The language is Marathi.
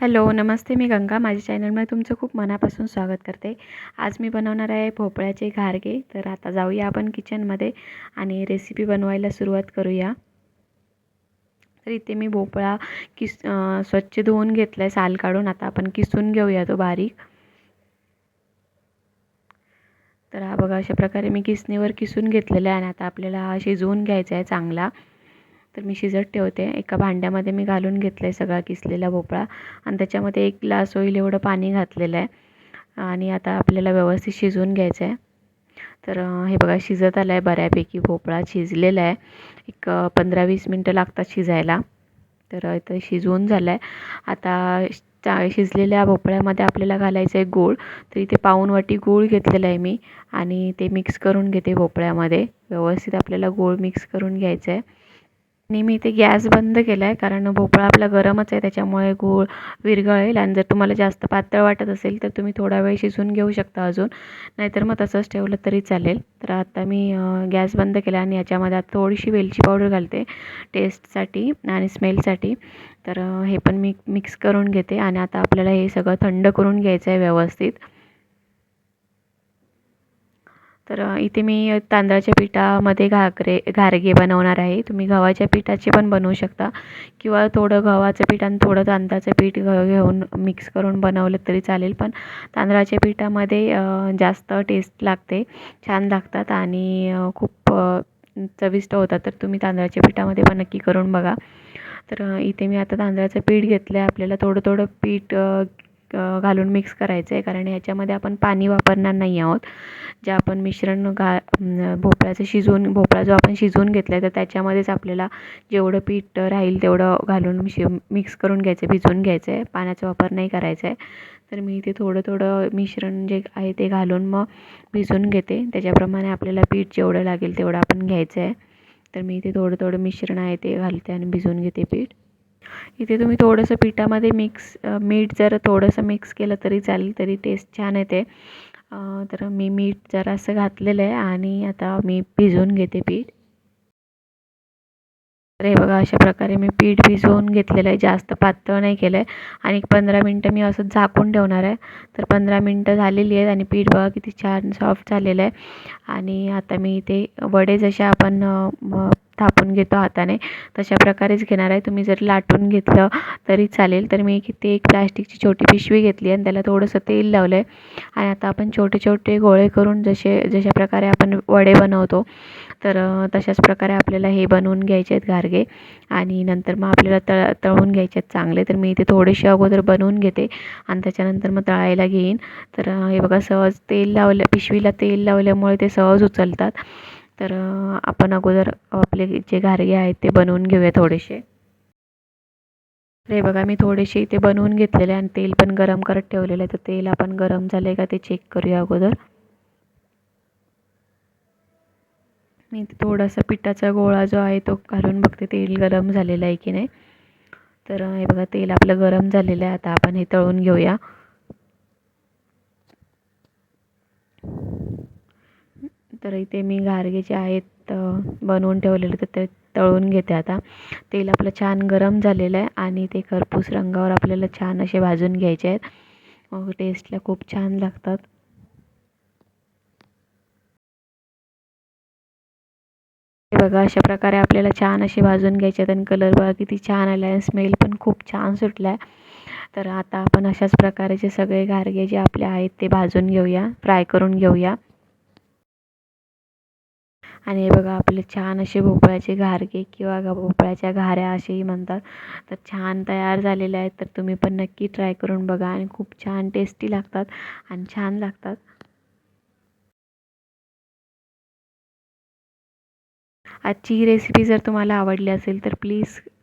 हॅलो नमस्ते मी गंगा. माझ्या चॅनलमध्ये तुमचं खूप मनापासून स्वागत करते. आज मी बनवणार आहे भोपळ्याचे घारगे. तर आता जाऊया आपण किचनमध्ये आणि रेसिपी बनवायला सुरुवात करूया. तर इथे मी भोपळा किस स्वच्छ धुवून घेतला आहे साल काढून. आता आपण किसून घेऊया तो बारीक. तर हा बघा अशा प्रकारे मी किसणीवर किसून घेतलेला आहे आणि आता आपल्याला हा शिजवून घ्यायचा आहे चांगला. तर मी शिजत ठेवते. एका भांड्यामध्ये मी घालून घेतलं आहे सगळा किसलेला भोपळा. आणि त्याच्यामध्ये एक ग्लास होईल एवढं पाणी घातलेलं आहे. आणि आता आपल्याला व्यवस्थित शिजवून घ्यायचं आहे तर हे बघा शिजत आलं आहे बऱ्यापैकी. भोपळा शिजलेला आहे. एक पंधरा वीस मिनटं लागतात शिजायला. तर इथं शिजवून झालं आहे आता चा शिजलेल्या भोपळ्यामध्ये आपल्याला घालायचं आहे गूळ. तर इथे पाऊन वाटी गूळ घेतलेला आहे मी. आणि ते मिक्स करून घेते भोपळ्यामध्ये. व्यवस्थित आपल्याला गूळ मिक्स करून घ्यायचं आहे आणि मी इथे गॅस बंद केला आहे कारण भोपळा आपला गरमच आहे त्याच्यामुळे गूळ विरघळेल. आणि जर तुम्हाला जास्त पातळ वाटत असेल तर तुम्ही थोडा वेळ शिजवून घेऊ शकता अजून. नाहीतर मग तसंच ठेवलं तरी चालेल. तर आता मी गॅस बंद केला आणि याच्यामध्ये आता थोडीशी वेलची पावडर घालते टेस्टसाठी आणि स्मेलसाठी. तर हे पण मी मिक्स करून घेते. आणि आता आपल्याला हे सगळं थंड करून घ्यायचं आहे व्यवस्थित. तर इथे मी तांदळाच्या पिठामध्ये घागरे घारगे बनवणार आहे. तुम्ही गव्हाच्या पिठाचे पण बनवू शकता किंवा थोडं गव्हाचं पीठ आणि थोडं तांदळाचं पीठ घेऊन मिक्स करून बनवलं तरी चालेल. पण तांदळाच्या पिठामध्ये जास्त टेस्ट लागते छान लागतात आणि खूप चविष्ट होतात. तर तुम्ही तांदळाच्या पिठामध्ये पण नक्की करून बघा. तर इथे मी आता तांदळाचं पीठ घेतलं आहे आपल्याला थोडं थोडं पीठ घालून मिक्स करायचं आहे कारण ह्याच्यामध्ये आपण पाणी वापरणार नाही आहोत. जे आपण मिश्रण घा भोपळ्याचं शिजवून भोपळा जो आपण शिजवून घेतला आहे तर त्याच्यामध्येच आपल्याला जेवढं पीठ राहील तेवढं घालून मिश मिक्स करून घ्यायचं आहे भिजवून घ्यायचं आहे पाण्याचा वापर नाही करायचा आहे तर मी इथे थोडं थोडं मिश्रण जे आहे ते घालून मग भिजवून घेते. त्याच्याप्रमाणे आपल्याला पीठ जेवढं लागेल तेवढं आपण घ्यायचं आहे तर मी इथे थोडं थोडं मिश्रण आहे ते घालते आणि भिजवून घेते पीठ. इथे तुम्ही थोडंसं पिठामध्ये मिक्स मीठ जर थोडंसं मिक्स केलं तरी चालेल तरी टेस्ट छान येते. तर मी मीठ जरासं घातलेलं आहे आणि आता मी भिजवून घेते पीठ. तर हे बघा अशा प्रकारे मी पीठ भिजवून घेतलेलं आहे. जास्त पातळ नाही केलं आहे आणि एक पंधरा मिनटं मी असं झाकून ठेवणार आहे. तर पंधरा मिनटं झालेली आहेत आणि पीठ बघा किती छान सॉफ्ट झालेलं आहे. आणि आता मी इथे वडे जसे आपण थापून घेतो हाताने. तशा प्रकारेच घेणार आहे. तुम्ही जर लाटून घेतलं तरी चालेल. तर मी किती एक प्लॅस्टिकची छोटी पिशवी घेतली आणि त्याला थोडंसं तेल लावलं आहे आणि आता आपण छोटे छोटे गोळे करून जसे जशा प्रकारे आपण वडे बनवतो तर तशाच प्रकारे आपल्याला हे बनवून घ्यायचे आहेत गारगे. आणि नंतर मग आपल्याला तळ तळून घ्यायचे आहेत चांगले. तर मी इथे थोडेसे अगोदर बनवून घेते आणि त्याच्यानंतर मग तळायला घेईन. तर हे बघा सहज तेल लावलं पिशवीला तेल लावल्यामुळे ते सहज उचलतात. तर आपण अगोदर आपले जे घारगे आहेत ते बनवून घेऊया थोडेसे. हे बघा मी थोडेसे इथे बनवून घेतलेले आणि तेल पण गरम करत ठेवलेलं आहे. तर तेल आपण गरम झालं आहे का ते चेक करूया अगोदर. मी थोडासा पिठाचा गोळा जो आहे तो घालून बघते तेल गरम झालेलं आहे की नाही. तर हे बघा तेल आपलं गरम झालेलं आहे. आता आपण हे तळून घेऊया. तर इथे मी घारगे जे आहेत बनवून ठेवलेले तर ते तळून घेते आता. तेल आपलं छान गरम झालेलं आहे आणि ते खरपूस रंगावर आपल्याला छान असे भाजून घ्यायचे आहेत. हो, मग टेस्टला खूप छान लागतात. बघा अशा प्रकारे आपल्याला छान असे भाजून घ्यायचे आहेत आणि कलर बघा किती छान आला आहे स्मेल पण खूप छान सुटला आहे तर आता आपण अशाच प्रकारे सगळे गारगे जे आपले आहेत ते भाजून घेऊया फ्राय करून घेऊया. आणि हे बघा आपले छान असे भोपळ्याचे घारगे किंवा भोपळ्याच्या घाऱ्या असेही म्हणतात. तर छान तयार झालेले आहेत तर तुम्ही पण नक्की ट्राय करून बघा आणि खूप छान टेस्टी लागतात आणि छान लागतात. आजची ही रेसिपी जर तुम्हाला आवडली असेल तर प्लीज